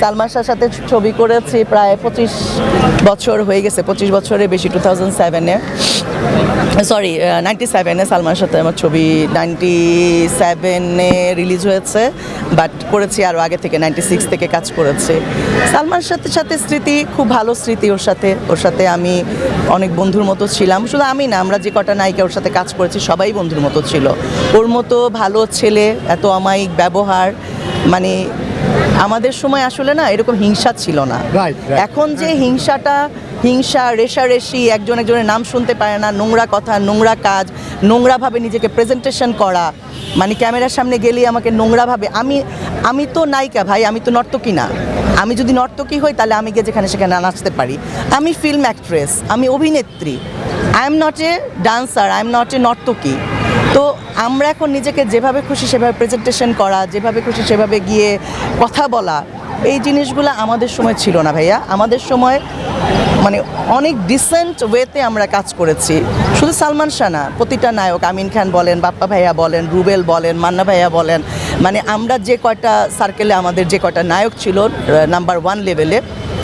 সালমান শাহর সাথে ছবি করেছি প্রায় পঁচিশ বছর হয়ে গেছে, পঁচিশ বছরের বেশি টু থাউজেন্ড সেভেনে সরি নাইনটি সেভেনে সালমানের সাথে আমার ছবি নাইনটি সেভেনে রিলিজ হয়েছে বাট করেছি আরও আগে থেকে নাইনটি সিক্স থেকে কাজ করেছে। সালমানের সাথে সাথে স্মৃতি, খুব ভালো স্মৃতি ওর সাথে ওর সাথে আমি অনেক বন্ধুর মতো ছিলাম। শুধু আমি না, আমরা যে কটা নায়িকা ওর সাথে কাজ করেছি, সবাই বন্ধুর মতো ছিল। ওর মতো ভালো ছেলে, এত অমায়িক ব্যবহার মানে আমাদের সময় আসলে না এরকম হিংসা ছিল না. এখন যে হিংসাটা হিংসা রেশারেশি একজন একজনের নাম শুনতে পারে না নোংরা কথা নোংরা কাজ নোংরাভাবে নিজেকে প্রেজেন্টেশন করা মানে ক্যামেরার সামনে গেলেই আমাকে নোংরাভাবে আমি আমি তো নায়িকা ভাই আমি তো নর্তকী না। আমি যদি নর্তকী হই তাহলে আমি গিয়ে যেখানে সেখানে নাচতে পারি। আমি ফিল্ম অ্যাক্ট্রেস আমি অভিনেত্রী। I am not a dancer I am not a নর্তকী। তো আমরা এখন নিজেকে যেভাবে খুশি সেভাবে প্রেজেন্টেশন করা, যেভাবে খুশি সেভাবে গিয়ে কথা বলা, এই জিনিসগুলো আমাদের সময় ছিল না ভাইয়া। আমাদের সময় মানে অনেক ডিসেন্ট ওয়েতে আমরা কাজ করেছি। শুধু সালমান শাহ না, প্রতিটা নায়ক, আমিন খান বলেন, বাপ্পা ভাইয়া বলেন, রুবেল বলেন, মান্না ভাইয়া বলেন মানে আমরা যে কয়টা সার্কেলে আমাদের যে কয়টা নায়ক ছিল নাম্বার ওয়ান লেভেলে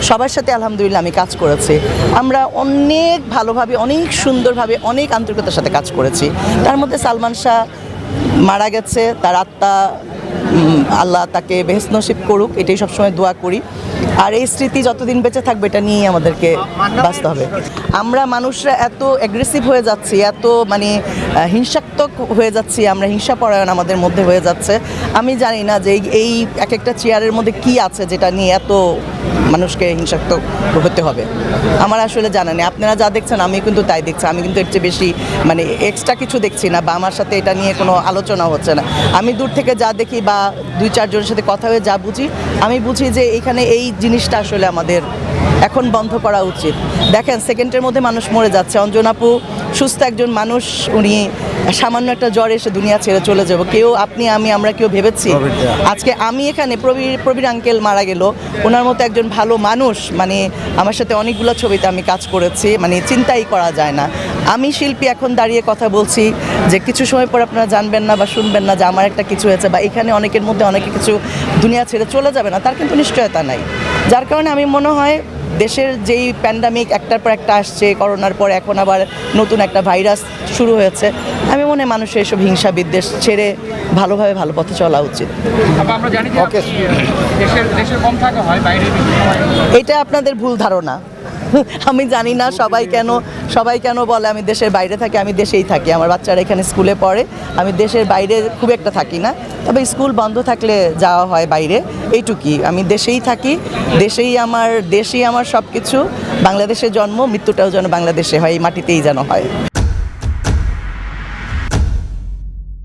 সবার সাথে আলহামদুলিল্লাহ আমি কাজ করেছি। আমরা অনেক ভালোভাবে, অনেক সুন্দরভাবে, অনেক আন্তরিকতার সাথে কাজ করেছি। তার মধ্যে সালমান শাহ মারা গেছে, তার আত্মা আল্লাহ তাকে বেহেস নসিব করুক, এটাই সবসময় দোয়া করি। আর এই স্মৃতি যতদিন বেঁচে থাকবে, এটা নিয়েই আমাদেরকে বাঁচতে হবে। আমরা মানুষরা এত অ্যাগ্রেসিভ হয়ে যাচ্ছি, এত মানে হিংসাত্মক হয়ে যাচ্ছি, আমরা হিংসা পরায়ণ আমাদের মধ্যে হয়ে যাচ্ছে। আমি জানি না যে এই এক একটা চেয়ারের মধ্যে কি আছে যেটা নিয়ে এত মানুষকে হিংসাত্মক হতে হবে। আমার আসলে জানা নেই। আপনারা যা দেখছেন আমি কিন্তু তাই দেখছি। আমি কিন্তু এর চেয়ে বেশি মানে এক্সট্রা কিছু দেখছি না বা আমার সাথে এটা নিয়ে কোনো আলোচনা হচ্ছে না। আমি দূর থেকে যা দেখি বা দুই চারজনের সাথে কথা হয়ে যা বুঝি, আমি বুঝি যে এখানে এই জিনিসটা আসলে আমাদের এখন বন্ধ করা উচিত। দেখেন সেকেন্ডের মধ্যে মানুষ মরে যাচ্ছে। অঞ্জনাপু সুস্থ একজন মানুষ উনি সামান্য একটা জ্বর এসে দুনিয়া ছেড়ে চলে যাব। কেউ আপনি আমি আমরা কেউ ভেবেছি? আজকে আমি এখানে প্রবীর প্রবীর আঙ্কেল মারা গেল। ওনার মতো একজন ভালো মানুষ মানে আমার সাথে অনেকগুলো ছবিতে আমি কাজ করেছি মানে চিন্তাই করা যায় না। আমি শিল্পী এখন দাঁড়িয়ে কথা বলছি যে কিছু সময় পর আপনারা জানবেন না বা শুনবেন না যে আমার একটা কিছু হয়েছে বা এখানে অনেকের মধ্যে অনেকে কিছু দুনিয়া ছেড়ে চলে যাবে না তার কিন্তু নিশ্চয়তা নাই। যার কারণে আমি মনে হয় দেশের যেই প্যান্ডামিক একটার পর একটা আসছে করোনার পর এখন আবার নতুন একটা ভাইরাস শুরু হয়েছে আমি মনে হয় মানুষের এসব হিংসা বিদ্বেষ ছেড়ে ভালোভাবে ভালো পথে চলা উচিত। আবার আমরা জানি যে Okay. আপনি, আহ, দেশের দেশের কম থাকা হয় বাইরে বেশি সময়। এটা আপনাদের ভুল ধারণা। আমি জানি না সবাই কেন সবাই কেন বলে আমি দেশের বাইরে থাকি, আমি দেশেই থাকি। আমার বাচ্চারা এখানে স্কুলে পড়ে, আমি দেশের বাইরে খুব একটা থাকি না। তবে স্কুল বন্ধ থাকলে যাওয়া হয় বাইরে, এইটুকুই। আমি দেশেই থাকি, দেশেই আমার দেশেই আমার সব কিছু বাংলাদেশে জন্ম, মৃত্যুটাও যেন বাংলাদেশে হয়, এই মাটিতেই যেন হয়।